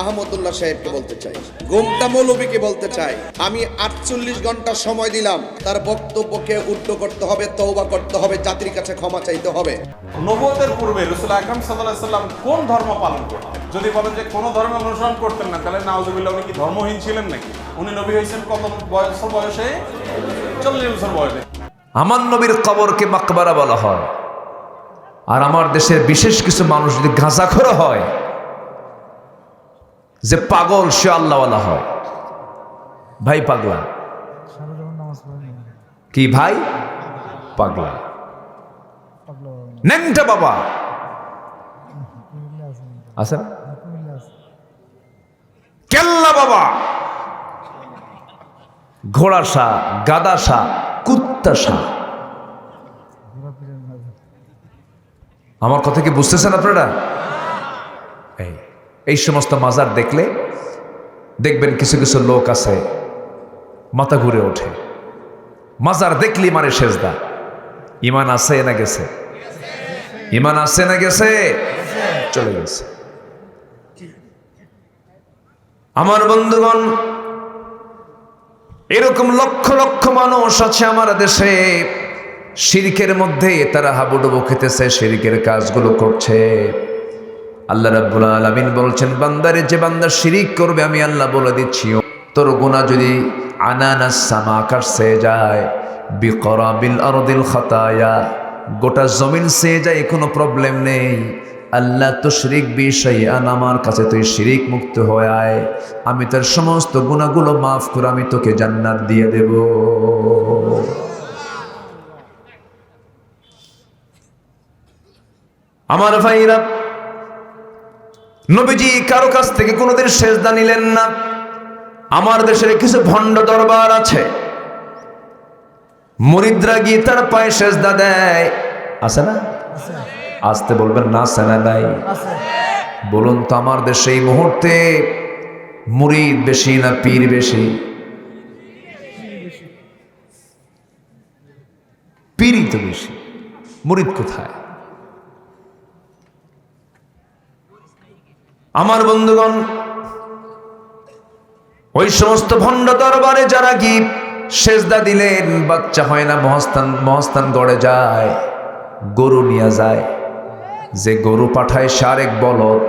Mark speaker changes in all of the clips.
Speaker 1: আহমদুল্লাহ সাহেবকে বলতে চাই। গোমটা মৌলবীকে বলতে চাই। আমি আটচল্লিশ ঘণ্টা সময় দিলাম। তার বক্তব্যকে উল্টো করতে হবে তৌবা করতে হবে জাতির কাছে ক্ষমা চাইতে হবে।
Speaker 2: নবতের পূর্বে রসুল আকরাম সাল্লাহ সাল্লাম কোন ধর্ম পালন করতেন? যদি বলেন যে কোনো ধর্ম অনুসরণ করতেন না তাহলে নাউজুবিল্লাহ উনি কি ধর্মহীন ছিলেন নাকি? উনি নবী হয়েছেন কত বয়স বয়সে? চল্লিশ বছর বয়সে।
Speaker 3: আমার নবীর কবরকে মাকবারা বলা হয়। আর আমার দেশের বিশেষ কিছু মানুষ যদি গাঁজাখোর হয় যে পাগল সে আল্লাহওয়ালা হয়। ভাই, পাগলা। কি ভাই? পাগলা। ন্যাংটা বাবা।
Speaker 4: আছে
Speaker 3: কেল্লা বাবা। ঘোড়া সা গাদা সা কুত্তা
Speaker 4: মাঝে
Speaker 3: আমার কথা কি বুঝতেছেন আপনারা? এই সমস্ত মাজার দেখলে দেখবেন কিছু কিছু লোক আছে, মাথা ঘুরে ওঠে। মাজার দেখলি মানে সেজদা। ইমান আছে না গেছে? ইমান আছে না গেছে? চলে গেছে। আমার বন্ধুগণ, এরকম লক্ষ লক্ষ মানুষ আছে আমার দেশে। শিরিকের মধ্যে তারা হাবুডুবু খেতেছে, শিরিকের কাজগুলো করছে। আল্লাহ রাব্বুল আলামিন বলছেন, বান্দারে, যে বান্দা শিরিক করবে, আমি আল্লাহ বলে দিচ্ছি তোর গুনাহ যদি সামা সে যায়, বিকরাবিল আরদিল খাতায়া, গোটা জমিন সে যায়, কোনো প্রবলেম নেই। আল্লাহ তো শিরিক আমার কাছে তুই শিরিক মুক্ত হয়ে আয়। আমি তার সমস্ত গুণাগুলো মাফ করে, আমি তোকে জান্নাত দিয়ে দেব। আমার ভাইরা নবীজি কারও কাছ থেকে কোনোদিন সেজদা নিলেন না। আমার দেশের কিছু ভণ্ড দরবার আছে। মরিদ্রা গিয়ে তার পায়ে সেজদা দেয়। আছে না? আসতে বলবেন, না সেনা নাই? বলুন তো আমার দেশে এই মুহূর্তে মুরিদ বেশি না পীর বেশি? পীরই তো বেশি। মুরিদ কোথায়? আমার বন্ধুগণ, ওই সমস্ত ভণ্ড দরবারে যারা কি সেজদা দিলেন, বাচ্চা হয় না, মহস্থান মহস্থান গড়ে যায়, গরু নিয়ে যায়। যে গরু পাঠায় সে আরেক বলদ,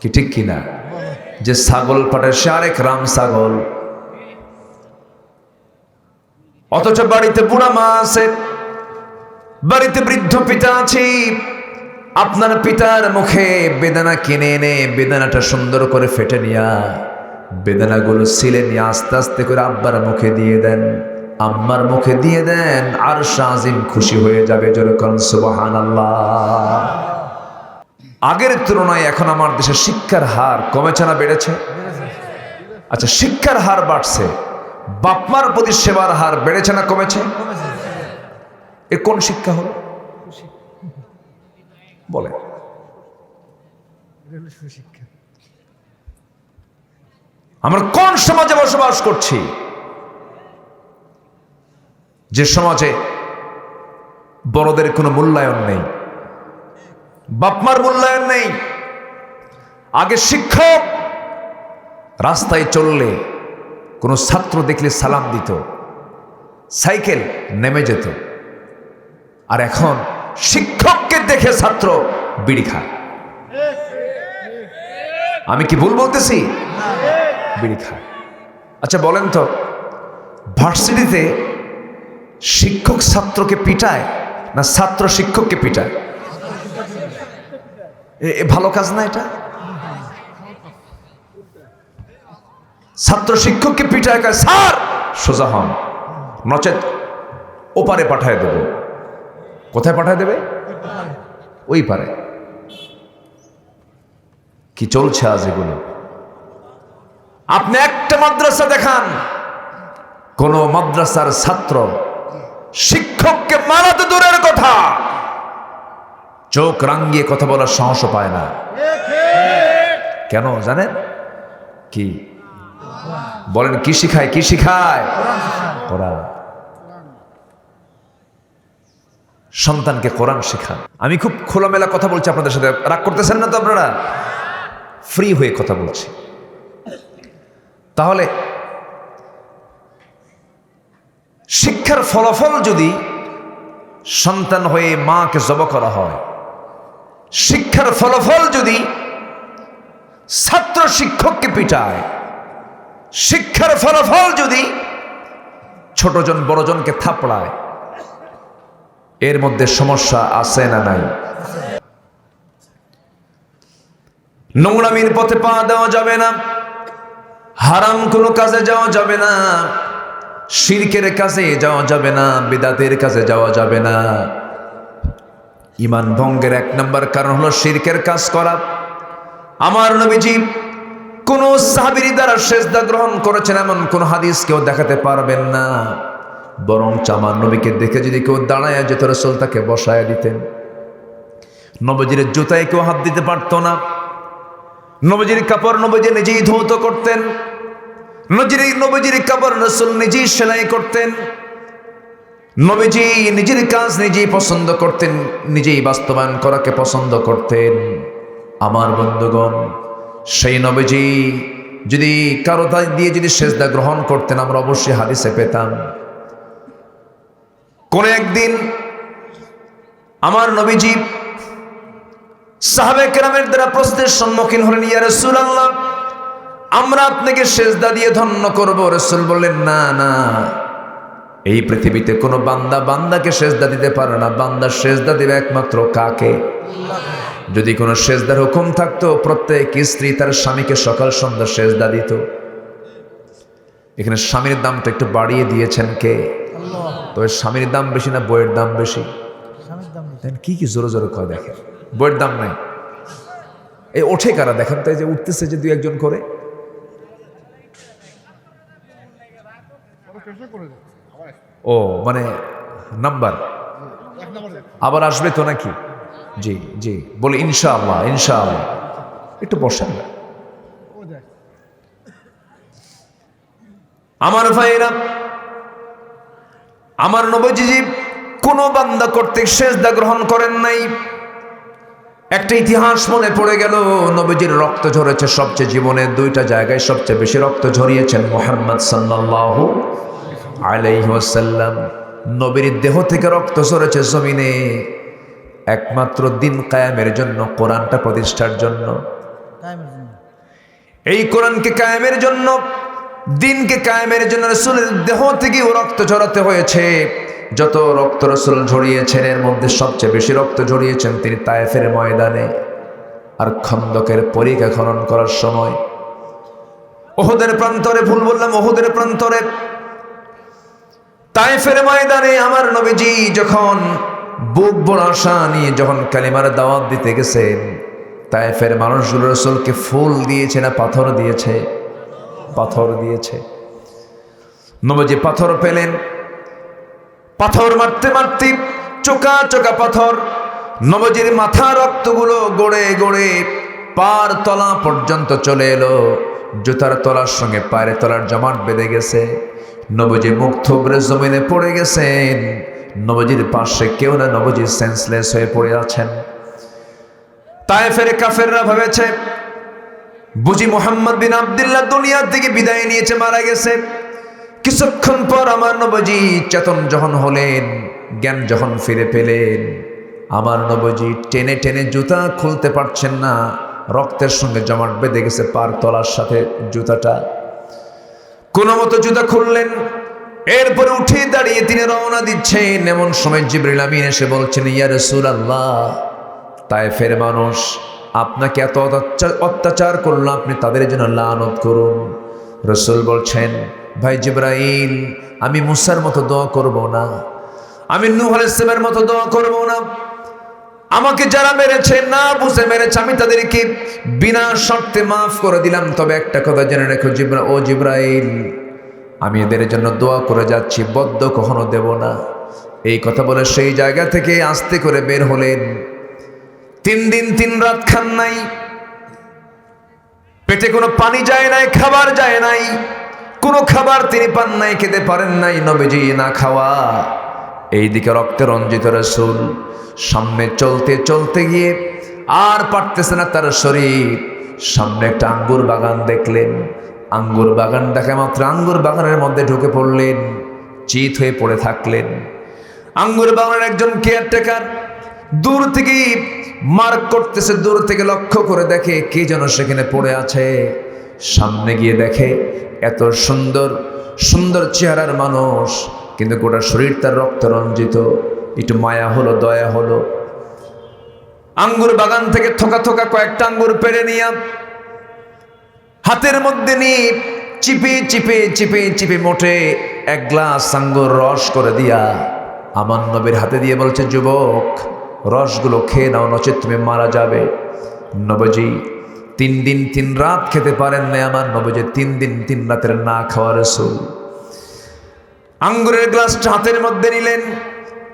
Speaker 3: কি ঠিক কিনা যে ছাগল পাঠায় সে আরেক রাম ছাগল। অথচ বাড়িতে বুড়া মা আছে, বাড়িতে বৃদ্ধ পিতা আছে আপনার পিতার মুখে বেদানা কিনে এনে বেদানাটা সুন্দর করে ফেটে নিয়া বেদানাগুলো ছিলে নিয়ে আস্তে আস্তে করে আব্বার মুখে দিয়ে দেন। আম্মার মুখে দিয়ে দেন আর শাহিম খুশি হয়ে যাবে যেরকম সুবাহান আগের তুলনায় এখন আমার দেশে শিক্ষার হার কমেছে না বেড়েছে? আচ্ছা শিক্ষার হার বাড়ছে। বাপমার প্রতি সেবার হার বেড়েছে না কমেছে? এ কোন শিক্ষা হলো? বলে। আমরা কোন সমাজে বসবাস করছি? যে সমাজে বড়দের কোনো মূল্যায়ন নেই বাপমার মূল্যায়ন নেই আগে শিক্ষক রাস্তায় চললে কোনো ছাত্র দেখলে সালাম দিত সাইকেল নেমে যেত। আর এখন শিক্ষককে দেখে ছাত্র বিড়ি খায়। আমি কি ভুল বলতেছি? বিড়ি খায়। আচ্ছা বলেন তো, ভার্সিটিতে শিক্ষক ছাত্রকে পিটায় না ছাত্র শিক্ষককে পিটায়? ভালো কাজ না এটা? ছাত্র শিক্ষককে পিটায় কয়, স্যার! সোজা হন। নচেত ওপারে পাঠায় দেব। কোথায় পাঠায় দেবে? ওই পারে। কি চলছে আজ এগুলো? আপনি একটা মাদ্রাসা দেখান, কোন মাদ্রাসার ছাত্র শিক্ষককে মারাতে দূরের কথা। চোখ রাঙ্গিয়ে কথা বলার সাহসও পায় না। কেন জানেন? কি? বলেন, কি শিখায় কি শিখায়? সন্তানকে কোরআন শেখান। আমি খুব খোলামেলা কথা বলছি আপনাদের সাথে। রাগ করতেছেন না তো আপনারা? ফ্রি হয়ে কথা বলছি। তাহলে, শিক্ষার ফলাফল যদি সন্তান হয়ে মাকে জব করা হয়, শিক্ষার ফলাফল যদি ছাত্র শিক্ষককে পিটায়, শিক্ষার ফলাফল যদি ছোটজন বড়জনকে থাপড়ায় এর মধ্যে সমস্যা আছে না নাই? নোংরামির পথে পা দেওয়া যাবে না, হারাম কোনো কাজে যাওয়া যাবে না, শিরকের কাছে যাওয়া যাবে না, বিদাতের কাছে যাওয়া যাবে না। ইমান ভঙ্গের এক নম্বর কারণ হলো শিরকের কাজ করা। আমার নবীজি কোন সাহাবির দ্বারা সেজদা গ্রহণ করেছেন এমন কোন হাদিস কেউ দেখাতে পারবেন না। বরং আমার নবীকে দেখে যদি কেউ দাঁড়ায় যেত রসুল তাকে বসায় দিতেন। নবজির জুতায় কেউ হাত দিতে পারত না। নবজির কাপড় নবজি নিজেই ধৌত করতেন। নজির নবজির কাপড় রসুল নিজেই সেলাই করতেন। নবীজি নিজের কাজ নিজেই পছন্দ করতেন, নিজেই বাস্তবায়ন করাকে পছন্দ করতেন। আমার বন্ধুগণ, সেই নবীজি যদি কারও দায় যদি সেজদা গ্রহণ করতেন, আমরা অবশ্যই হাদিসে পেতাম। কোন একদিন আমার নবীজি সাহাবে কেরামের দ্বারা প্রশ্নের সম্মুখীন হলেন, ইয়া রাসূলুল্লাহ, আমরা আপনাকে সেজদা দিয়ে ধন্য করব। রসুল বললেন, না না, এই পৃথিবীতে কোনো বান্দা বান্দাকে সেজদা দিতে পারে না। বান্দা সেজদা দেবে একমাত্র কাকে? যদি কোনো সেজদার হুকুম থাকতো, প্রত্যেক স্ত্রী তার স্বামীকে সকাল সন্ধ্যা সেজদা দিত। এখানে স্বামীর দামটা একটু বাড়িয়ে দিয়েছেন কে? তবে স্বামীর দাম বেশি না বইয়ের দাম বেশি? কি কি জোরে জোরে কয় দেখেন? বইয়ের দাম নাই। এই ওঠে কারা? দেখেন তো এই যে উঠতেছে যে দুই একজন করে। ও মানে নাম্বার। আবার আসবে তো নাকি? জি জি। বলে ইনশাআল্লাহ ইনশাআল্লাহ। একটু বসেন না। আমার ভাইরা আমার নবজি কোন বান্দা কর্তৃক সেজদা গ্রহণ করেন নাই। একটা ইতিহাস মনে পড়ে গেল নবীজির রক্ত ঝরেছে সবচেয়ে জীবনের দুইটা জায়গায় সবচেয়ে বেশি রক্ত ঝরিয়েছেন মোহাম্মদ সাল্লাল্লাহু আলাইহি ওয়াসাল্লাম। নবীর দেহ থেকে রক্ত ঝরেছে জমিনে একমাত্র দিন কায়ামের জন্য কোরআনটা প্রতিষ্ঠার জন্য।
Speaker 4: জন্য।
Speaker 3: এই কোরআনকে কায়েমের জন্য দিনকে কায়েমের জন্য রসুলের দেহ থেকেও রক্ত ঝরাতে হয়েছে। যত রক্ত রসুল ঝরিয়েছেন, এর মধ্যে সবচেয়ে বেশি রক্ত ঝরিয়েছেন তিনি তায়েফের ময়দানে আর খন্দকের পরীক্ষা খনন করার সময়। ওহুদের প্রান্তরে, ভুল বললাম, ওহুদের প্রান্তরে। তায়েফের ময়দানে আমার নবীজি যখন বুক বড় নিয়ে যখন কালিমার দাওয়াত দিতে গেছেন, তায়েফের মানুষগুলো রসুলকে ফুল দিয়েছে না পাথর দিয়েছে? পাথর দিয়েছে। নবজি পাথর পেলেন। পাথর মারতে মারতে চোকা চোকা পাথর নবজির মাথা রক্তগুলো গড়ে গড়ে পার তলা পর্যন্ত চলে এলো। জুতার তলার সঙ্গে পায়ের তলার জমাট বেঁধে গেছে। নবজি মুখ থুবড়ে জমিনে পড়ে গেছেন। নবজির পাশে কেউ না, নবজি সেন্সলেস হয়ে পড়ে আছেন। তাই ফেরে কাফেররা ভেবেছে বুঝি মোহাম্মদ বিন আবদুল্লাহ দুনিয়ার থেকে বিদায় নিয়েছে, মারা গেছে। কিছুক্ষণ পর আমার নবজি চেতন যখন হলেন, জ্ঞান যখন ফিরে পেলেন, আমার নবজি টেনে টেনে জুতা খুলতে পারছেন না, রক্তের সঙ্গে জমাট বেঁধে গেছে পার তলার সাথে জুতাটা। কোনো মতো জুতা খুললেন, এরপরে উঠে দাঁড়িয়ে তিনি রওনা দিচ্ছেন। এমন সময় জিবরিল আমিন এসে বলছেন, ইয়া রাসূলুল্লাহ তাই ফের মানুষ আপনাকে এত অত্যাচার- করল, আপনি তাদের জন্য লানত করুন। রসুল বলছেন, ভাই জিব্রাইল, আমি মুসার মতো দোয়া করব না। আমি নূহ আলাইহিসসালামের মতো দোয়া করব না। আমাকে যারা মেরেছে, না বুঝে মেরেছে, আমি তাদেরকে বিনা শর্তে মাফ করে দিলাম। তবে একটা কথা জেনে রেখো, জিব্রা, ও জিব্রাইল, আমি এদের জন্য দোয়া করে যাচ্ছি, বদ্ধ কখনো দেব না। এই কথা বলে সেই জায়গা থেকে আস্তে করে বের হলেন। তিন দিন, তিন রাত খান নাই। পেটে কোনো পানি যায় নাই, খাবার যায় নাই। কোনো খাবার তিনি পান নাই, খেতে পারেন নাই, নবীজি না খাওয়া। এইদিকে রক্তে রঞ্জিত রসুল, সামনে চলতে চলতে গিয়ে আর পারতেছে না তার শরীর। সামনে একটা আঙ্গুর বাগান দেখলেন। আঙ্গুর বাগান দেখা মাত্র আঙ্গুর বাগানের মধ্যে ঢুকে পড়লেন, চিত হয়ে পড়ে থাকলেন। আঙ্গুর বাগানের একজন কেয়ারটেকার দূর থেকে মার্ক করতেছে দূর থেকে লক্ষ্য করে দেখে কে যেন সেখানে পড়ে আছে। সামনে গিয়ে দেখে এত সুন্দর সুন্দর চেহারার মানুষ, কিন্তু গোটা শরীর তার রক্ত রঞ্জিত। একটু মায়া হলো, দয়া হলো। আঙ্গুর বাগান থেকে থোকা থোকা কয়েকটা আঙ্গুর পেরে নিয়ে হাতের মধ্যে নিয়ে চিপে চিপে চিপে চিপে মোটে এক গ্লাস আঙ্গুর রস করে দিয়া আমার নবীর হাতে দিয়ে বলছে, যুবক রসগুলো খেয়ে নাও, নচেত তুমি মারা যাবে। নবজি, তিন দিন, তিন রাত খেতে পারেন না আমার নবজি, তিন দিন, তিন রাতের না খাওয়ার রসুল। আঙ্গুরের গ্লাসটা হাতের মধ্যে নিলেন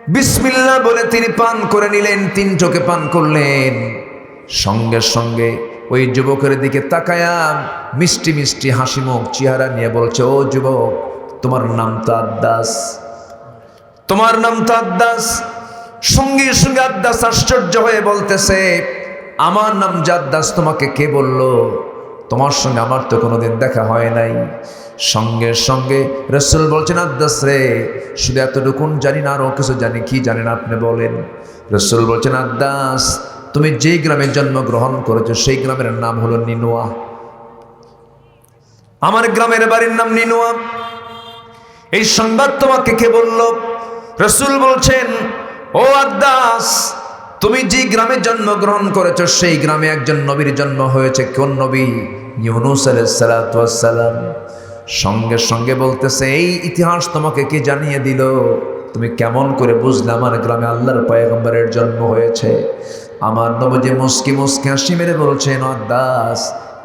Speaker 3: বিসমিল্লা বলে তিনি পান করে নিলেন, তিন চোখে পান করলেন। সঙ্গে সঙ্গে ওই যুবকের দিকে তাকায়া মিষ্টি মিষ্টি হাসি মুখ, চেহারা নিয়ে বলছে, ও যুবক, তোমার নাম তো আদ্দাস। তোমার নাম তো আদ্দাস। সঙ্গে সঙ্গে আদ্দাস আশ্চর্য হয়ে বলতেছে, আমার নাম জাদ্দাস তোমাকে কে বলল? তোমার সঙ্গে আমার তো কোনোদিন দেখা হয় নাই। সঙ্গে সঙ্গে রসুল বলছেন, আদ্দাস রে, শুধু এতটুকুন জানি না আরও কিছু জানি, কি জানেন আপনি বলেন? রসুল বলছেন, আদ্দাস, তুমি যেই গ্রামে জন্মগ্রহণ করেছ, সেই গ্রামের নাম হলো নিনোয়া। আমার গ্রামের বাড়ির নাম নিনোয়া। এই সংবাদ তোমাকে কে বলল? রসুল বলছেন ও আদাস, তুমি যে গ্রামে জন্মগ্রহণ করেছ, সেই গ্রামে একজন নবীর জন্ম হয়েছে। কোন নবী? ইউনুস সালাম। সঙ্গে সঙ্গে বলতেছে, এই ইতিহাস তোমাকে কে জানিয়ে দিল? তুমি কেমন করে বুঝলে আমার গ্রামে আল্লাহর পয়গম্বরের জন্ম হয়েছে? আমার নবজি মুস্কি মুস্কি হাসি মেরে বলছেন, আদাস,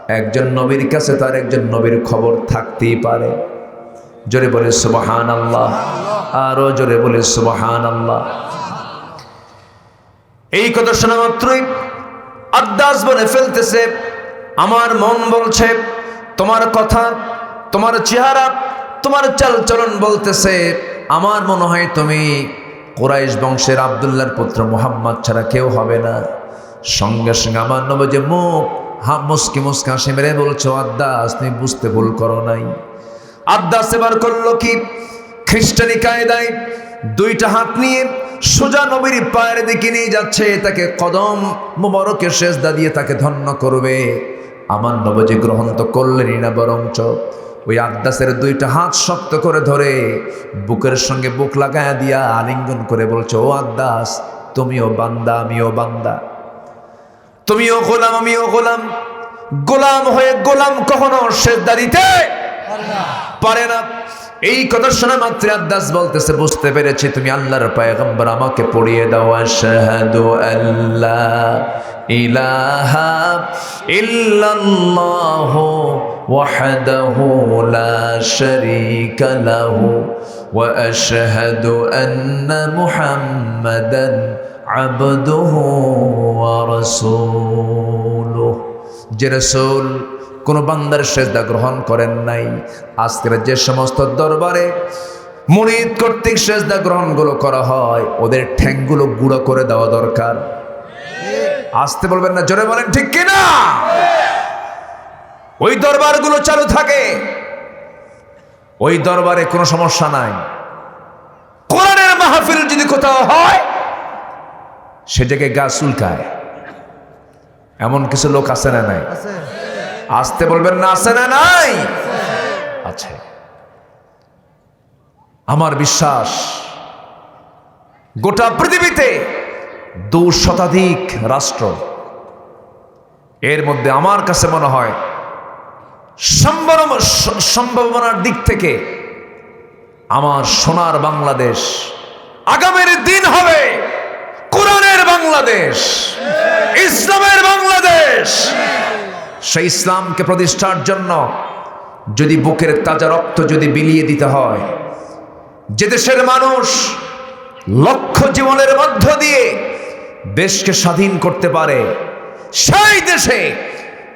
Speaker 3: একজন নবীর কাছে তার একজন নবীর খবর থাকতেই পারে। জোরে বলে সুবাহান আল্লাহ আরও জোরে বলে সুবাহান আল্লাহ এই কথা শোনা মাত্রই আদাস বলে ফেলতেছে, আমার মন বলছে, তোমার কথা, তোমার চেহারা, তোমার চালচলন বলতেছে, আমার মনে হয় তুমি কোরাইশ বংশের আবদুল্লার পুত্র মোহাম্মদ ছাড়া কেউ হবে না। সঙ্গে সঙ্গে আমার নব যে মুখ হা মুসকি মুসকি হাসি মেরে বলছো আদাস তুমি বুঝতে ভুল করো নাই। আদাস এবার করল কি, খ্রিস্টানি কায়দায় দুইটা হাত নিয়ে সোজা নবীর পায়ের দিকে নিয়ে যাচ্ছে, তাকে কদম মোবারকের শেষদা দিয়ে তাকে ধন্য করবে। আমার নবজি গ্রহণ তো করলেনই না বরঞ্চ। ওই আদাসের দুইটা হাত শক্ত করে ধরে বুকের সঙ্গে বুক লাগায়া দিয়া আলিঙ্গন করে বলছে, ও আদাস তুমিও বান্দা, আমিও বান্দা। তুমিও গোলাম, আমিও গোলাম। গোলাম হয়ে গোলাম কখনো শেষদা দিতে পারে না। এই কথা শোনা মাত্র আদাস বলতেছে, বুঝতে পেরেছি তুমি আল্লাহর পায়গম্বর, আমাকে পড়িয়ে দাও, আশহাদু আল্লাহ ইলাহা ইল্লাল্লাহু শারীকা লাহু ওয়া আশহাদু আন্না মুহাম্মাদান আবদুহু ওয়া রাসূলুহু। যে রাসূল কোনো বান্দার সেজদা গ্রহণ করেন নাই। আজকের যে সমস্ত দরবারে মুরিদ কর্তৃক সেজদা গ্রহণগুলো করা হয়, ওদের ঠ্যাংগুলো গুঁড়ো করে দেওয়া দরকার। আসতে বলবেন না, জোরে বলেন, ঠিক কিনা? ওই দরবারগুলো চালু থাকে। ওই দরবারে কোনো সমস্যা নাই। কোরআনের মাহফিল যদি কোথাও হয় সেটাকে গা চুলকায়। এমন কিছু লোক আছে না নাই? আসতে বলবেন না, আছে না নাই? আছে। আমার বিশ্বাস, গোটা পৃথিবীতে দু শতাধিক রাষ্ট্র, এর মধ্যে আমার কাছে মনে হয় সম্ভাবনা- সম্ভাবনার দিক থেকে আমার সোনার বাংলাদেশ আগামীর দিন হবে কোরআনের বাংলাদেশ, ইসলামের বাংলাদেশ। সেই ইসলামকে প্রতিষ্ঠার জন্য যদি বুকের তাজা রক্ত যদি বিলিয়ে দিতে হয়, যে দেশের মানুষ লক্ষ জীবনের মধ্য দিয়ে দেশকে স্বাধীন করতে পারে, সেই দেশে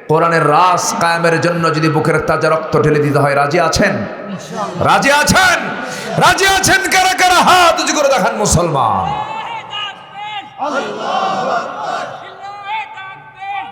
Speaker 3: কোরআনের রাস কায়েমের জন্য যদি বুকের তাজা রক্ত ঢেলে দিতে হয়, রাজি আছেন? রাজি আছেন? রাজি আছেন কারা কারা? হাত করে দেখান মুসলমান।
Speaker 5: আল্লাহু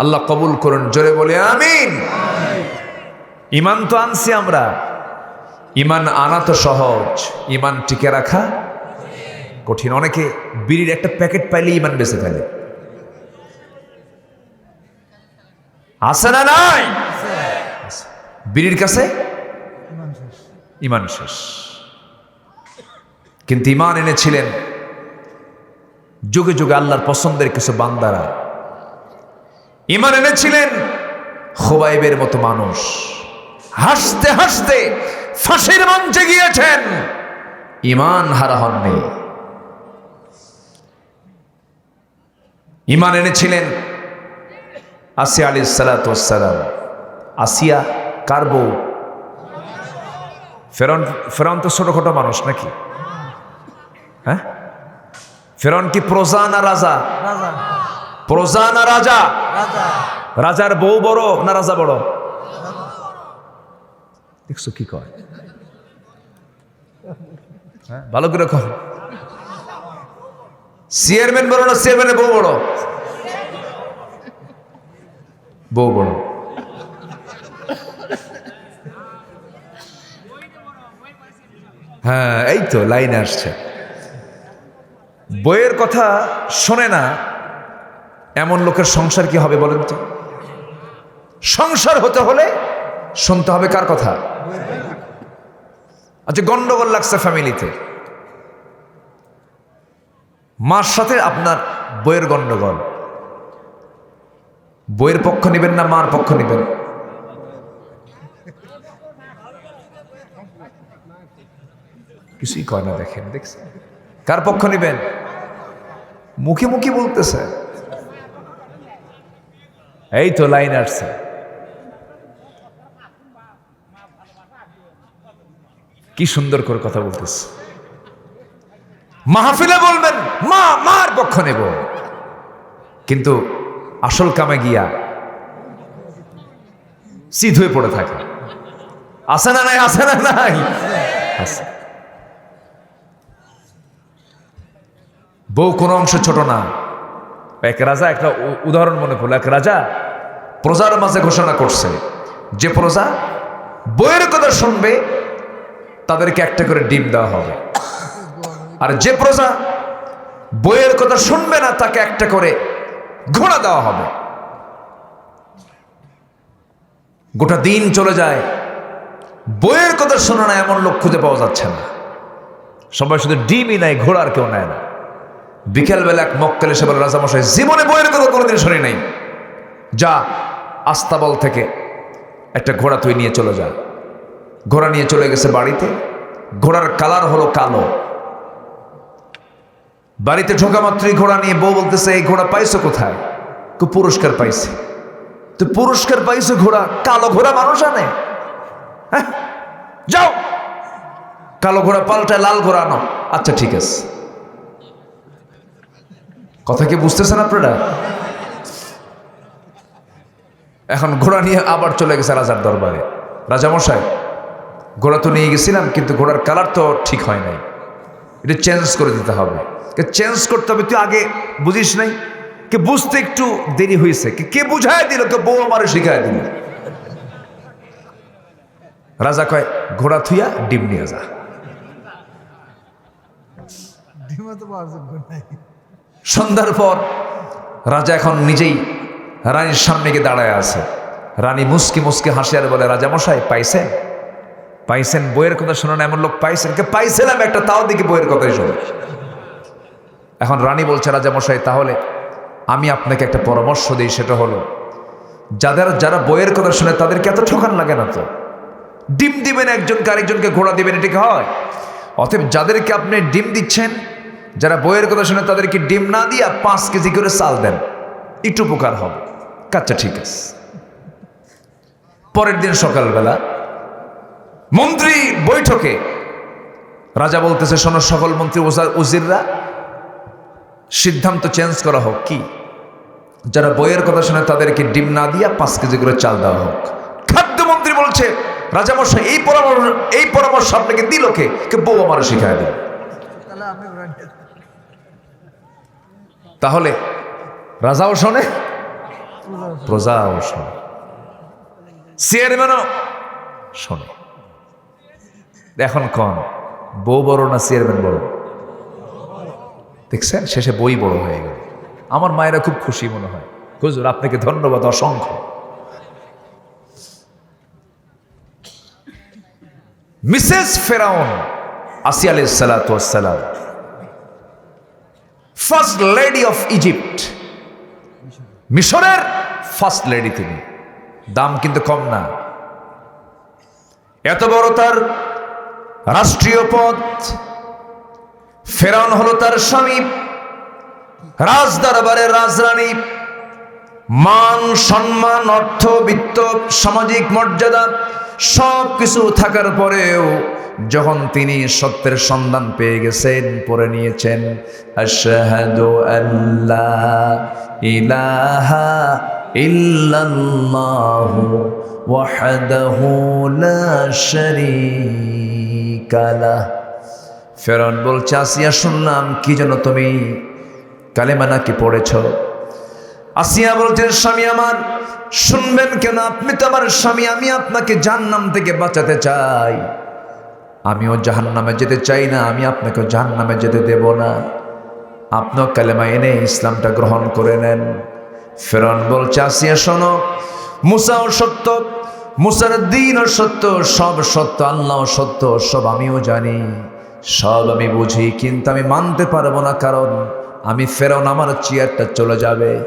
Speaker 5: আল্লাহ
Speaker 3: কবুল করুন, জোরে বলে আমিন। ইমান তো আনছি আমরা। ইমান আনা তো সহজ। ইমান টিকে রাখা কঠিন। অনেকে বিড়ির একটা প্যাকেট পাইলে ইমান বেঁচে ফেলে। আছে না নাই? বিড়ির কাছে
Speaker 4: ইমান শেষ।
Speaker 3: কিন্তু ইমান এনেছিলেন। যুগে যুগে আল্লাহর পছন্দের কিছু বান্দারা। ইমান এনেছিলেন? খোবাইবের মতো মানুষ। হাসতে হাসতে ফাঁসির মঞ্চে গিয়েছেন। ইমান হারা হননি। ইমান এনেছিলেন আসিয়া আলী সালাতাম আসিয়া কার বউ? ফেরন ফেরন তো ছোটখাটো মানুষ নাকি? হ্যাঁ? ফেরন কি প্রজা না রাজা
Speaker 4: রাজা?
Speaker 3: প্রজা না রাজা?
Speaker 4: রাজা।
Speaker 3: রাজার বউ বড় না রাজা বড়? দেখছ কি কয়? হ্যাঁ ভালো করে কহ চেয়ারম্যান বড় না চেয়ারম্যানের বউ বড়? বউ বড়। হ্যাঁ এই তো লাইনে আসছে। বইয়ের কথা শোনে না এমন লোকের সংসার কি হবে বলেন তো? সংসার হতে হলে শুনতে হবে কার কথা? আচ্ছা গন্ডগোল লাগছে ফ্যামিলিতে। মার সাথে আপনার বইয়ের গন্ডগোল। বইয়ের পক্ষ নেবেন না মার পক্ষ নেবেন? কিছুই কয় না দেখেন, দেখছেন? কার পক্ষ নেবেন? মুখে মুখে বলতেছে। এই তো লাইন আসছে। কি সুন্দর করে কথা বলতেছে। মাহফিলে বলবেন, মা, মার পক্ষ নেব। কিন্তু আসল কামে গিয়া সিধ হয়ে পড়ে থাকে। আছে না নাই, আছে না নাই? বউ কোনো অংশ ছোট না। এক রাজা একটা উদাহরণ মনে পড়ল এক রাজা প্রজার মাঝে ঘোষণা করছে যে প্রজা বইয়ের কথা শুনবে, তাদেরকে একটা করে ডিম দেওয়া হবে। আর যে প্রজা বইয়ের কথা শুনবে না, তাকে একটা করে ঘোড়া দেওয়া হবে। গোটা দিন চলে যায়। বইয়ের কথা শোনা না এমন লোক খুঁজে পাওয়া যাচ্ছে না। সবাই শুধু ডিমই নেয় ঘোড়ার কেউ নেয় না। বিকেলবেলা এক মক্কেল এসে বলে, রাজামশাই, জীবনে বইয়ের কথা কোনোদিন শুনি নাই। যা, আস্তাবল থেকে একটা ঘোড়া তুই নিয়ে চলে যা। ঘোড়া নিয়ে চলে গেছে বাড়িতে। ঘোড়ার কালার হলো কালো। বাড়িতে ঢোকা মাত্রই ঘোড়া নিয়ে বউ বলতেছে, এই ঘোড়া পাইছো কোথায়? কো, পুরস্কার পাইছে। তো পুরস্কার পাইছো ঘোড়া, কালো ঘোড়া মানুষ আনে। হ্যাঁ যাও। কালো ঘোড়া পাল্টায়, লাল ঘোড়া আনো। আচ্ছা ঠিক আছে। কথা কি বুঝতেছেন আপনারা? এখন ঘোড়া নিয়ে আবার চলে গেছে রাজার দরবারে। রাজামশাই ঘোড়া তো নিয়ে গেছিলাম, কিন্তু ঘোড়ার কালার তো ঠিক হয় নাই। এটা চেঞ্জ করে দিতে হবে। চেঞ্জ করতে হবে তুই আগে বুঝিস নাই? কে বুঝতে একটু দেরি হয়েছে। কে- বুঝায় দিল? কে বউ আমারে শিখায় দিল? রাজা কয়, ঘোড়া থুইয়া ডিম নিয়ে যা।
Speaker 4: তো
Speaker 3: সন্ধ্যার পর রাজা এখন নিজেই রানীর সামনে গিয়ে দাঁড়ায় আছে। রানী মুসকি মুসকি হাসি আর বলে, রাজা মশাই, পাইছেন? পাইছেন বইয়ের কথা শোনান, এমন লোক পাইছেন কে? পাইছিলাম একটা, তাও দেখি বইয়ের কথাই শোনো। এখন রানী বলছে, রাজা মশাই, তাহলে আমি আপনাকে একটা পরামর্শ দিই, সেটা হলো, যাদের, যারা বইয়ের কথা শুনে, তাদেরকে এত ঠকান লাগে না তো? ডিম দিবেন একজনকে আরেকজনকে, ঘোড়া দিবেন, এটা কি হয়? অতএব যাদেরকে আপনি ডিম দিচ্ছেন যারা বইয়ের কথা শুনে তাদেরকে ডিম না দিয়া পাঁচ কেজি করে চাল দেন, একটু উপকার হবে। কাচ্চা ঠিক আছে। পরের দিন সকালবেলা মন্ত্রী বৈঠকে রাজা বলতেছে, শোনো সকল মন্ত্রী উজিররা, সিদ্ধান্ত চেঞ্জ করা হোক। কি? যারা বইয়ের কথা শুনে তাদেরকে ডিম না দিয়া পাঁচ কেজি করে চাল দেওয়া হোক। খাদ্যমন্ত্রী বলছে, রাজামশাই, এই পরামর্শ এই পরামর্শ আপনাকে দিল কে? কে বউ আমার শিখায় দিল
Speaker 4: তাহলে আপনি করেন
Speaker 3: তাহলে রাজাও শোনে, প্রজাও শোনে। চেয়ারম্যানও শোনে। এখন কন, বউ বড় না চেয়ারম্যান বড়? দেখছেন, শেষে বই বড় হয়ে গেল। আমার মায়েরা খুব খুশি মনে হয়। হুজুর, আপনাকে ধন্যবাদ অসংখ্য। মিসেস ফেরাউন আসি আলি সালাম। ফার্স্ট লেডি অফ ইজিপ্ট মিশরের ফার্স্ট লেডি তিনি। দাম কিন্তু কম না। এত বড় তার রাষ্ট্রীয় পদ। ফেরাউন হলো তার স্বামী। রাজ দরবারের রাজরানী। মান, সম্মান, অর্থ, বিত্ত, সামাজিক মর্যাদা সব কিছু থাকার পরেও যখন তিনি সত্যের সন্ধান পেয়ে গেছেন পরে নিয়েছেন আল্লাহ ইলাহা ফেরন বলছে, আসিয়া শুনলাম, কি যেন তুমি কালেমা নাকি পড়েছ? আসিয়া বলছেন স্বামী আমার, শুনবেন কেন? আপনি তো আমার স্বামী, আমি আপনাকে জাহান্নাম থেকে বাঁচাতে চাই। আমিও জাহান্নামে যেতে চাই না, আমি আপনাকে জাহান্নামে যেতে দেব না। আপনিও কালেমা এনে ইসলামটা গ্রহণ করে নেন। ফেরন বলছে, আসিয়া শোনো, মুসাও সত্য, মুসার দিনও সত্য, সব সত্য আল্লাহ সত্য, সব আমিও জানি, সব আমি বুঝি, কিন্তু আমি মানতে পারব না, কারণ আমি ফেরন আমার চেয়ারটা চলে যাবে।